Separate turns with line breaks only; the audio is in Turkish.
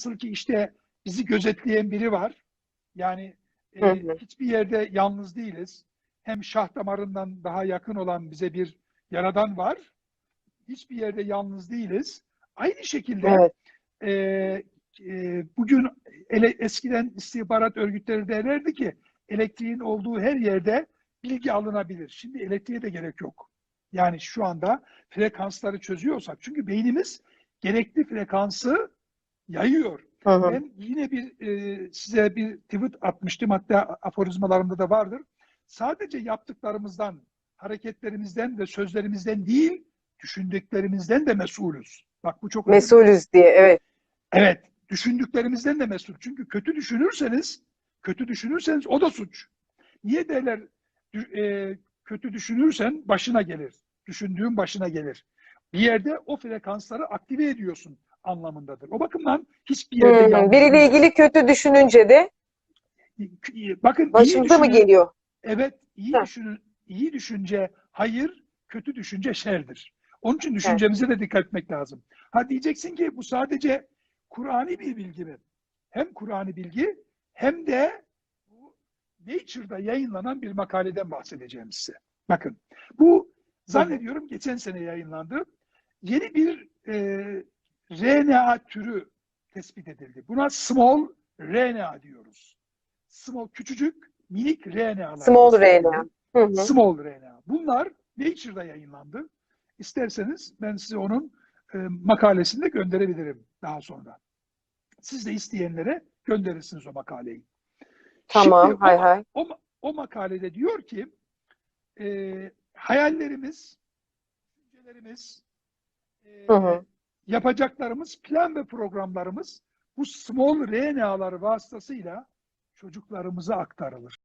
Nasıl ki işte bizi gözetleyen biri var. Yani e, hiçbir yerde yalnız değiliz. Hem şah damarından daha yakın olan bize bir yaradan var. Hiçbir yerde yalnız değiliz. Aynı şekilde
Evet.
e, e, bugün ele, eskiden istihbarat örgütleri derlerdi ki elektriğin olduğu her yerde bilgi alınabilir. Şimdi elektriğe de gerek yok. Yani şu anda frekansları çözüyorsak çünkü beynimiz gerekli frekansı yayıyor.
Hı hı.
Ben yine bir e, size bir tweet atmıştım hatta aforizmalarımda da vardır. Sadece yaptıklarımızdan, hareketlerimizden ve sözlerimizden değil, düşündüklerimizden de mesulüz. Bak bu çok önemli.
Mesulüz diye. Evet.
Evet, düşündüklerimizden de mesul. Çünkü kötü düşünürseniz, kötü düşünürseniz o da suç. Niye derler e, kötü düşünürsen başına gelir. Düşündüğün başına gelir. Bir yerde o frekansları aktive ediyorsun anlamındadır. O bakımdan hiçbir yerde
Hmm, Biriyle ilgili kötü düşününce de
Bakın
başımıza mı geliyor?
Evet, iyi düşünün, iyi düşünce hayır, kötü düşünce şerdir. Onun için düşüncemize de dikkat etmek lazım. Ha diyeceksin ki bu sadece Kur'ani bir bilgi mi? Hem Kur'ani bilgi hem de bu Nature'da yayınlanan bir makaleden bahsedeceğim size. Bakın, bu zannediyorum geçen sene yayınlandı. Yeni bir e, RNA türü tespit edildi. Buna small RNA diyoruz. Small, küçücük, minik RNA'lar.
Small. RNA. Hı hı.
Small RNA. Bunlar Nature'da yayınlandı. İsterseniz ben size onun e, makalesini de gönderebilirim daha sonra. Siz de isteyenlere gönderirsiniz o makaleyi.
Tamam.
Şimdi
hay
o,
hay.
o, o makalede diyor ki e, hayallerimiz, düşüncelerimiz, e,
Hı hı.
Yapacaklarımız, plan ve programlarımız bu small RNA'lar vasıtasıyla çocuklarımıza aktarılır.